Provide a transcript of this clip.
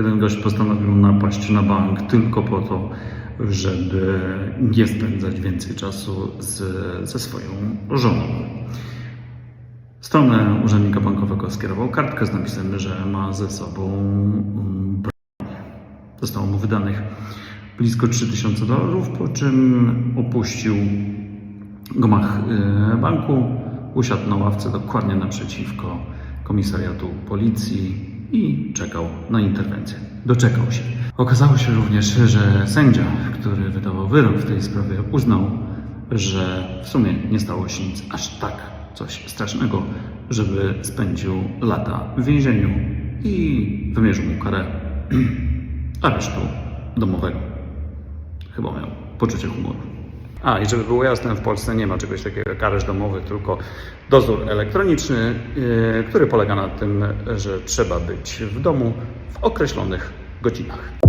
Jeden gość postanowił napaść na bank tylko po to, żeby nie spędzać więcej czasu z, ze swoją żoną. Stronę urzędnika bankowego skierował kartkę z napisem, że ma ze sobą mm, broń. Zostało mu wydanych blisko 3000 dolarów, po czym opuścił gmach y, banku, usiadł na ławce dokładnie naprzeciwko komisariatu policji i czekał na interwencję. Doczekał się. Okazało się również, że sędzia, który wydawał wyrok w tej sprawie, uznał, że w sumie nie stało się nic aż tak coś strasznego, żeby spędził lata w więzieniu i wymierzył mu karę aresztu domowego. Chyba miał poczucie humoru. A i żeby było jasne, w Polsce nie ma czegoś takiego jak areszt domowy, tylko dozór elektroniczny, yy, który polega na tym, że trzeba być w domu w określonych godzinach.